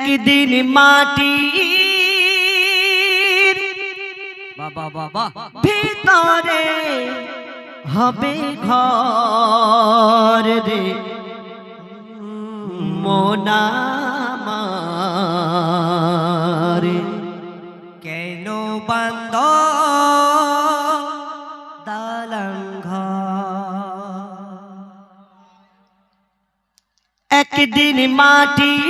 একদিন মাটি বাবা বাবা। ভিতরে হবে ঘর রে। মোনামার কেন বান্ধ একদিন মাটির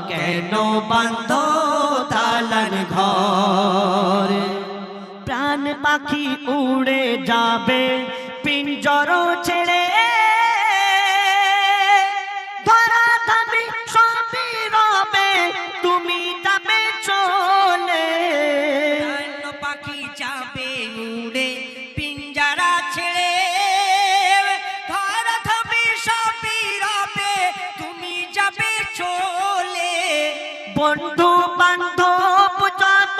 কেন বান্ধ তালান ঘর? প্রাণ পাখি উড়ে যাবে পিঞ্জর ছেড়ে বন্ধু বান্ধব যত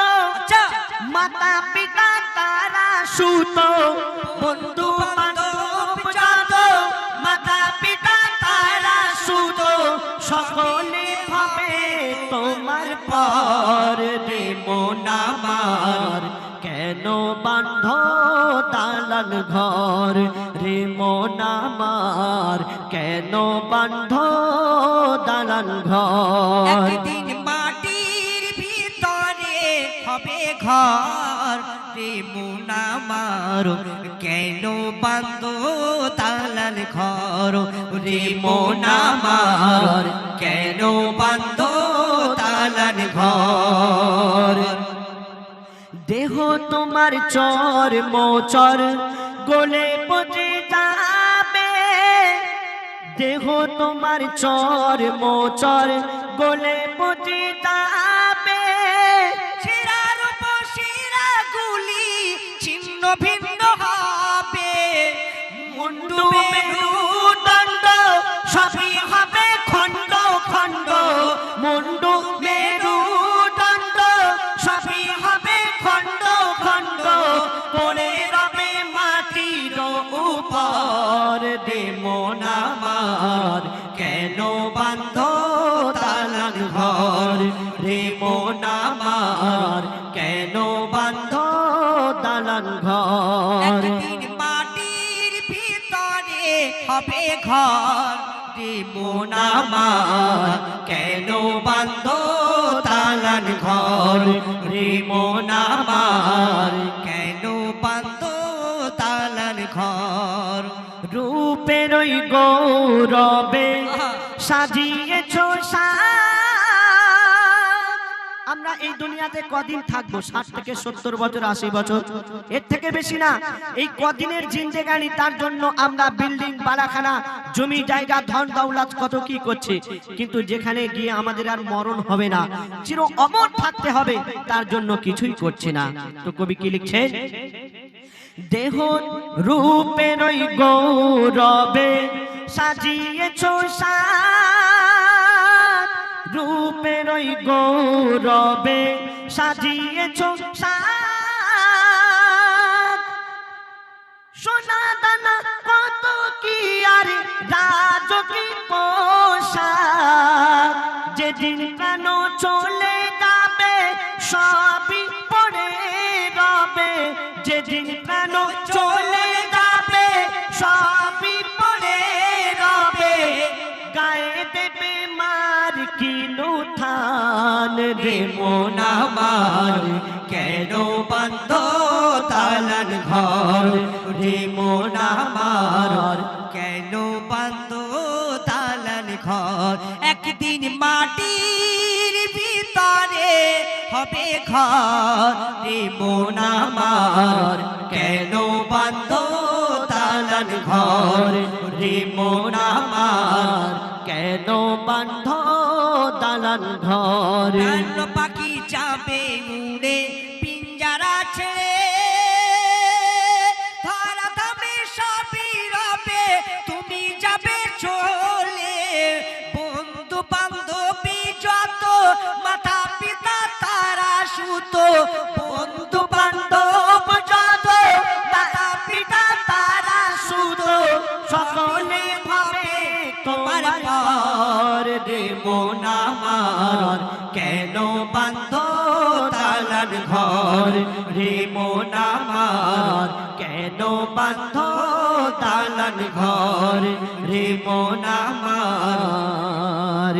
মাতা পিতা তারা সুত। বন্ধু বান্ধব যত মাতা পিতা তারা সুত। সকলে হবে তোমার পর রে মোনামার কেন বান্ধ দালান ঘর? রে মোনামার কেন বান্ধ দালান ঘর? হবে ঘর? রে মোনা মারো কেন বান্ধ তালাল ঘর? রে মোনা মার কেন বান্ধ তালাল ঘর? দেহ তোমার চর মোচর, গোলে পচে যাবে। দেহ তোমার চর মোচর, গোলে ভিন্ন হবে মুন্ডু মেরুদণ্ড সবই হবে খণ্ড খণ্ড মুন্ডু মেরুদণ্ড সবই হবে খণ্ড খণ্ড। পড়ে রবে মাটির উপর দে মোনামার কেন বান্ধ ভিতরে হবে ঘর। রে কেন বান্ধ তালান ঘর? রে মোনামার কেন বান্ধ তালান ঘর? রূপের গৌরবে সাজিয়েছ আমরা এই দুনিয়াতে কদিন থাকব? ষাট থেকে সত্তর বছর, আশি বছর? এর থেকে বেশি না। এই কদিনের জিন্দেগানি, তার জন্য আমরা বিল্ডিং বালাখানা জমি, জায়গা, ধন, দৌলত, কত কি করছে? কিন্তু যেখানে গিয়ে আমাদের আর মরণ হবে না, চির অমর থাকতে হবে, তার জন্য কিছুই করছে না। তো কবি কি লিখছেন দেহ রূপের গৌরবে, সাজিয়েছ সাত রূপের ওই গৌরবে সাজিয়েছ সোনা দানা কত কি আর রাজকি পোশাক? যেদিন কেন চলে যাবে, সবই পড়ে রবে। যেদিন কেন চলে যাবে, সবই পড়ে রবে। গায়ে দেবে কিনু থান রে মোনা কেন বান্ধ তালান ঘর রে মোনামার কেন বান্ধ তালান ঘর? একদিন মাটির ভিতরে হবে ঘর রে মোনামার কেন বান্ধ তালান ঘর রে মোনামার কেন বান্ধ দালান ঘর। পাখি যাবে উড়ে মন আমার কেন বান্ধ দালান ঘর? রে মন আমার কেন বান্ধ দালান ঘর? রে মন আমার